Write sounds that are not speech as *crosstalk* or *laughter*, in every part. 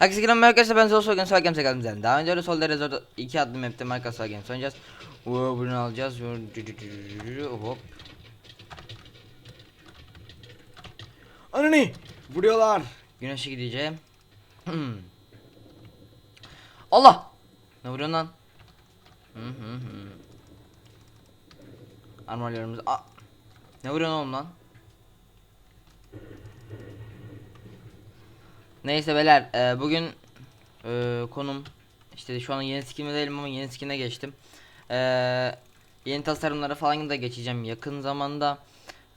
Herkese selam arkadaşlar ben Zol Soygun Soygun Sekalım Zen. Daha önce de Sol Resort 2 adlı map'te Marka Soygun oynayacağız. Oo, bunu alacağız. Hop. Ananı vuruyorlar. Güneşe gideceğim. Hmm. Allah! Ne vuruyorsun lan? Aa! Ne vuruyorsun oğlum lan? Neyse beyler e, bugün e, konum işte şu an yeni skin'e değilim ama yeni skin'e geçtim. E, yeni tasarımlara falan da geçeceğim yakın zamanda.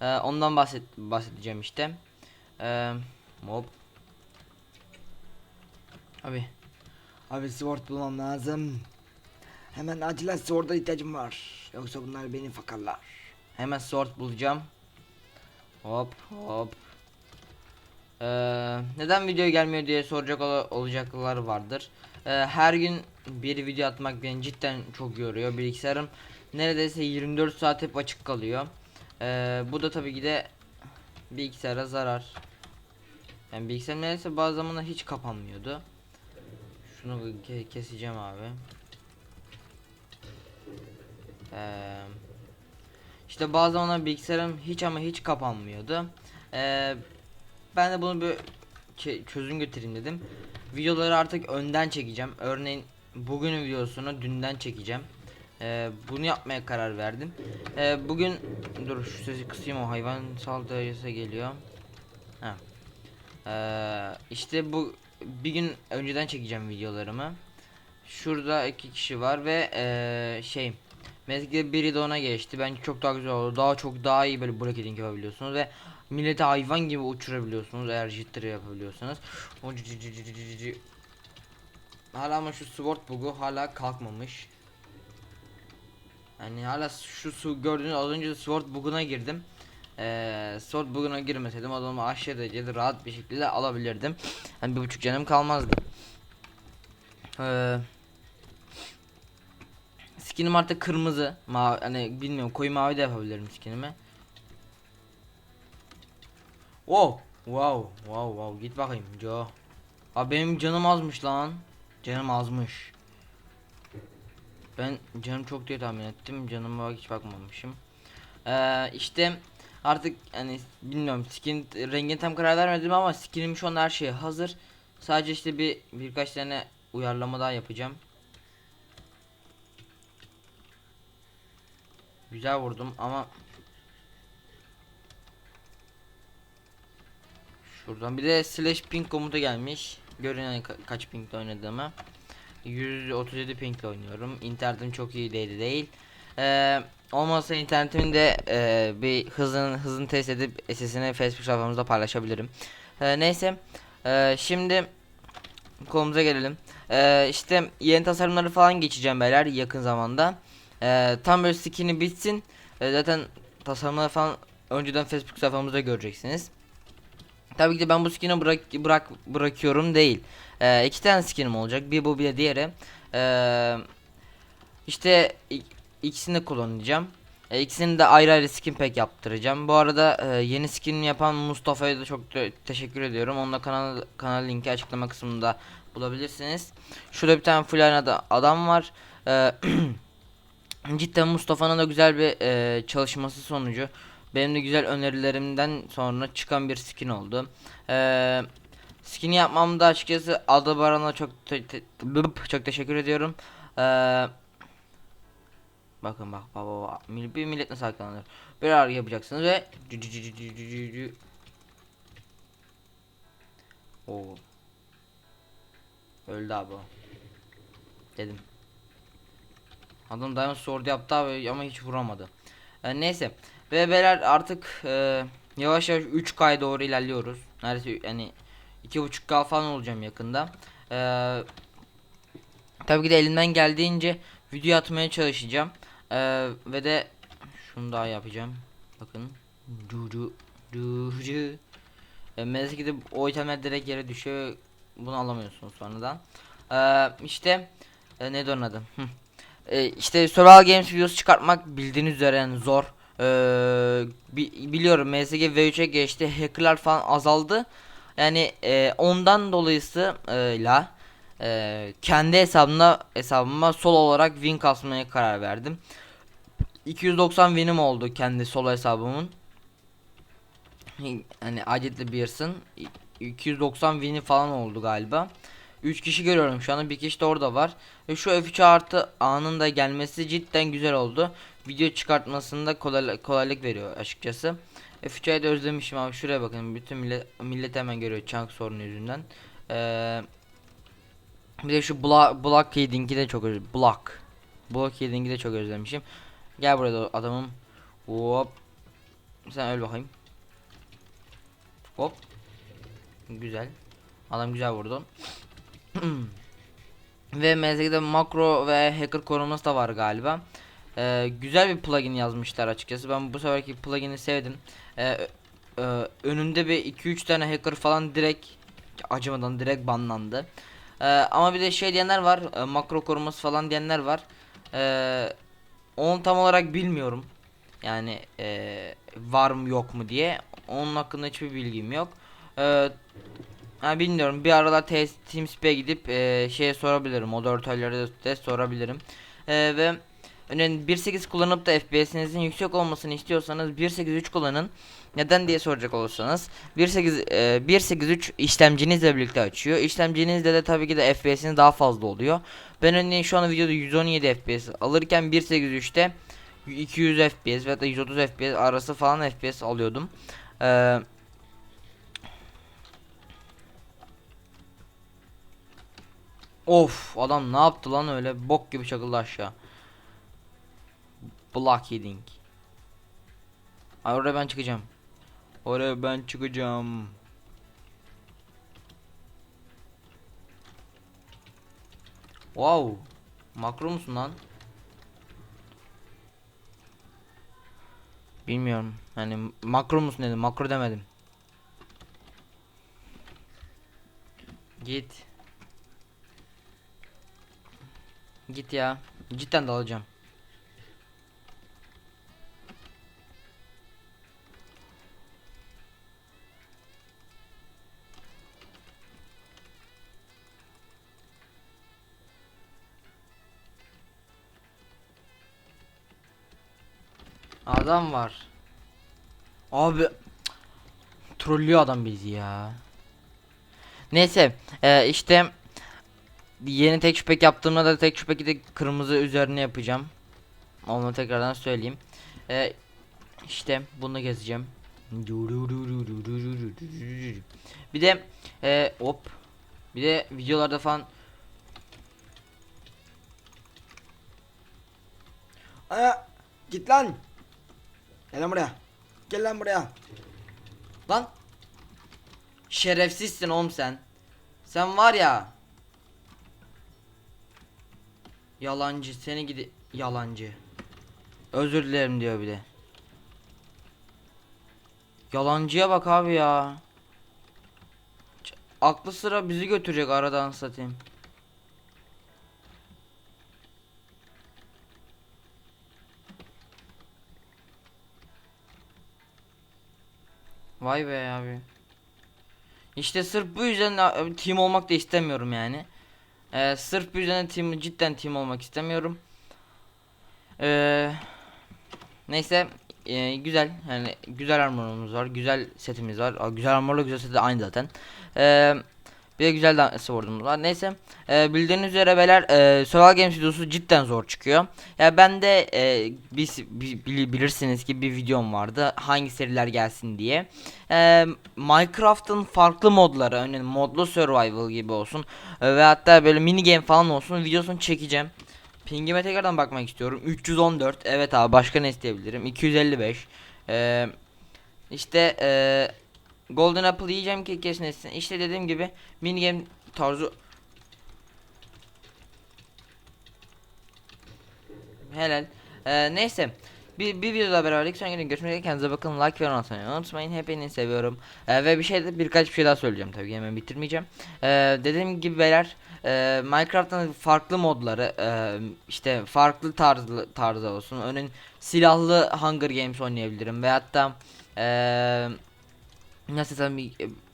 E, ondan bahset bahsedeceğim işte. E, mob. Abi Abi sword bulmam lazım. Hemen acilen sword'a ihtiyacım var. Yoksa bunlar beni fakarlar. hemen sword bulacağım. Hop hop. Ee, neden video gelmiyor diye soracak ola- olacaklar vardır. Ee, her gün bir video atmak beni cidden çok yoruyor. Bilgisayarım neredeyse 24 saat hep açık kalıyor. Ee, bu da tabii ki de bilgisayara zarar. Yani bilgisayar neredeyse bazı zamanlar hiç kapanmıyordu. Şunu ke- keseceğim abi. Ee, işte bazı zamanlar bilgisayarım hiç ama hiç kapanmıyordu. Ee, ben de bunu bir çözüm getireyim dedim. Videoları artık önden çekeceğim. Örneğin bugünün videosunu dünden çekeceğim. Ee, bunu yapmaya karar verdim. Ee, bugün dur şu sesi kısayım o hayvan saldırısı geliyor. Ha. Ee, işte bu bir gün önceden çekeceğim videolarımı. Şurada iki kişi var ve ee, şey Mezgide biri de ona geçti. Bence çok daha güzel oldu. Daha çok daha iyi böyle braketing yapabiliyorsunuz ve milleti hayvan gibi uçurabiliyorsunuz eğer jitter yapabiliyorsanız. Hala ama şu sword bug'u hala kalkmamış. Yani hala şu su gördüğünüz az önce sword bug'una girdim. Ee, sword bug'una girmeseydim adamı aşağı derecede rahat bir şekilde alabilirdim. Hani bir buçuk canım kalmazdı. Eee Skinim artık kırmızı. Mavi hani bilmiyorum koyu mavi de yapabilirim skinimi. Wow. Wow. Wow wow git bakayım Joe. Abi benim canım azmış lan. Canım azmış. Ben canım çok diye tahmin ettim. Canıma hiç bakmamışım. Ee, işte artık hani bilmiyorum skin rengine tam karar vermedim ama skinim şu an her şey hazır. Sadece işte bir birkaç tane uyarlama daha yapacağım. Güzel vurdum ama Şuradan bir de slash ping komutu gelmiş. Görün yani ka- kaç pingle oynadığımı. 137 pingle oynuyorum. İnternetim çok iyi değil değil. Ee, olmazsa internetimin de e, bir hızını hızını test edip SS'ini Facebook sayfamızda paylaşabilirim. Ee, neyse. Ee, şimdi konumuza gelelim. Ee, işte yeni tasarımları falan geçeceğim beyler yakın zamanda. Ee, tam böyle skin'i bitsin. Ee, zaten tasarımları falan önceden Facebook sayfamızda göreceksiniz. Tabii ki de ben bu skin'i bırak bırak bırakıyorum değil. Ee, iki tane skin'im olacak. Bir bu bir de diğeri. Ee, işte ik- ikisini de kullanacağım. Ee, ikisini de ayrı ayrı skin pack yaptıracağım. Bu arada e, yeni skin yapan Mustafa'ya da çok te- teşekkür ediyorum. Onunla kanal kanal linki açıklama kısmında bulabilirsiniz. Şurada bir tane full adam var. Ee, *clears throat* Cidden Mustafa'nın da güzel bir e, çalışması sonucu benim de güzel önerilerimden sonra çıkan bir skin oldu. E, skin'i yapmamda açıkçası Aldebaran'a çok te- te- çok teşekkür ediyorum. E, bakın bak baba bir millet nasıl arkalanır. Böyle ağrı yapacaksınız ve. Oo. Öldü abi. Dedim. Adam Diamond Sword yaptı abi ama hiç vuramadı. E, neyse. Ve beyler artık e, yavaş yavaş 3K'ya doğru ilerliyoruz. Neredeyse yani 2.5K falan olacağım yakında. E, tabii ki de elimden geldiğince video atmaya çalışacağım. E, ve de şunu daha yapacağım. Bakın. Du du du du. E, mesela ki de o itemler direkt yere düşüyor. Bunu alamıyorsunuz sonradan. E, işte e, ne? Hı. E, işte Survival Games videosu çıkartmak bildiğiniz üzere yani zor. Bi- biliyorum MSG V3'e geçti. Hackerlar falan azaldı. Yani e, ondan dolayısıyla e, kendi hesabımda hesabıma sol olarak win kasmaya karar verdim. 290 winim oldu kendi solo hesabımın. Hani Acetli Beers'ın 290 win'i falan oldu galiba. 3 kişi görüyorum şu anda bir kişi de orada var. Ve şu F3 artı anında gelmesi cidden güzel oldu. Video çıkartmasında kolay, kolaylık veriyor açıkçası. F3'ü de özlemişim abi şuraya bakın bütün millet, millet hemen görüyor chunk sorunu yüzünden. Ee, bir de şu block, block Heading'i de çok özlemişim. Block. Block Heading'i de çok özlemişim. Gel buraya da adamım. Hop. Sen öl bakayım. Hop. Güzel. Adam güzel vurdu. Ve MSG'de makro ve hacker koruması da var galiba. Ee, güzel bir plugin yazmışlar açıkçası. Ben bu seferki plugin'i sevdim. Ee, ö- önünde bir 2-3 tane hacker falan direkt acımadan direkt banlandı. Ee, ama bir de şey diyenler var. e, makro koruması falan diyenler var. Ee, onu tam olarak bilmiyorum. Yani e, var mı yok mu diye. Onun hakkında hiçbir bilgim yok. Ee, ha, bilmiyorum. Bir aralar te- TeamSpeak'e gidip e, şeye sorabilirim. Moderatörlere de, sorabilirim. Ee, ve Örneğin 1.8 kullanıp da FPS'inizin yüksek olmasını istiyorsanız 1.8.3 kullanın. Neden diye soracak olursanız 1.8 e, 1.8.3 işlemcinizle birlikte açıyor. İşlemcinizde de tabii ki de FPS'iniz daha fazla oluyor. Ben örneğin şu an videoda 117 FPS alırken 1.8.3'te 200 FPS veya da 130 FPS arası falan FPS alıyordum. Ee, Of adam ne yaptı lan öyle bok gibi çakıldı aşağı. Blockheading. Ay oraya ben çıkacağım. Oraya ben çıkacağım. Wow. Makro musun lan? Bilmiyorum. Yani makro musun dedim. Makro demedim. Git. Git ya. Cidden dalacağım. Adam var. Abi trollüyor adam bizi ya. Neyse e, işte yeni tek şüpek yaptığımda da tek şüpeki de kırmızı üzerine yapacağım. Onu tekrardan söyleyeyim. E, işte bunu gezeceğim. Bir de e, hop bir de videolarda falan Aya git lan. Gel lan buraya. Gel lan buraya. Lan Şerefsizsin oğlum sen Sen var ya Yalancı seni gidi Yalancı Özür dilerim diyor bir de Yalancıya bak abi ya Ç- Aklı sıra bizi götürecek aradan satayım Vay be abi. İşte sırf bu yüzden a- team olmak da istemiyorum yani. Ee, sırf bu yüzden team cidden team olmak istemiyorum. Ee, neyse ee, güzel yani güzel armorumuz var, güzel setimiz var. Aa, güzel armorla güzel seti aynı zaten. Ee, bir de güzel de sword'umuz var. Neyse ee, bildiğiniz üzere beyler ee, Survival Games videosu cidden zor çıkıyor. Ya ben de ee, biz bi- bili- bilirsiniz ki bir videom vardı hangi seriler gelsin diye. Ee, Minecraft'ın farklı modları örneğin modlu survival gibi olsun ee, ve hatta böyle mini game falan olsun videosunu çekeceğim. Pingime tekrardan bakmak istiyorum. 314 evet abi başka ne isteyebilirim? 255 ee, işte ee, Golden Apple yiyeceğim ki kesinleşsin. İşte dediğim gibi mini game tarzı. Helal. Ee, neyse. Bir, bir videoda beraberlik sonra gelin görüşmek üzere. Kendinize bakın. Like ve unutmayın unutmayın. Hepinizi seviyorum. Ee, ve bir şey de birkaç bir şey daha söyleyeceğim tabii ki, hemen bitirmeyeceğim. Ee, dediğim gibi beyler e, Minecraft'ın farklı modları e, işte farklı tarzı tarzı olsun. Örneğin silahlı Hunger Games oynayabilirim. Veyahut da e, nasıl desem bir-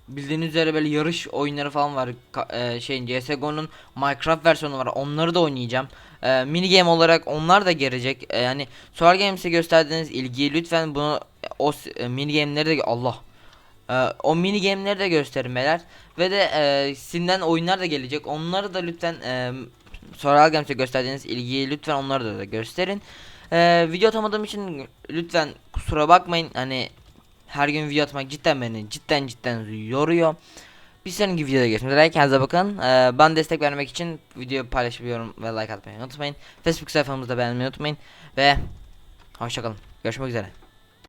bildiğiniz üzere böyle yarış oyunları falan var. E, şeyin CS:GO'nun Minecraft versiyonu var. Onları da oynayacağım. E, mini game olarak onlar da gelecek. E, yani Solar Games'e gösterdiğiniz ilgiyi lütfen bunu o e, mini game'leri de Allah ee, o mini game'leri de gösterin beyler. Ve de e, Steam'den oyunlar da gelecek. Onları da lütfen e, Soral Games'e gösterdiğiniz ilgiyi lütfen onları da, da gösterin. Ee, video atamadığım için lütfen kusura bakmayın. Hani her gün video atmak cidden beni cidden cidden yoruyor. Bir sonraki videoda görüşmek üzere. Kendinize bakın. Ee, ben destek vermek için video paylaşıp yorum ve like atmayı unutmayın. Facebook sayfamızda beğenmeyi unutmayın. Ve hoşçakalın. Görüşmek üzere.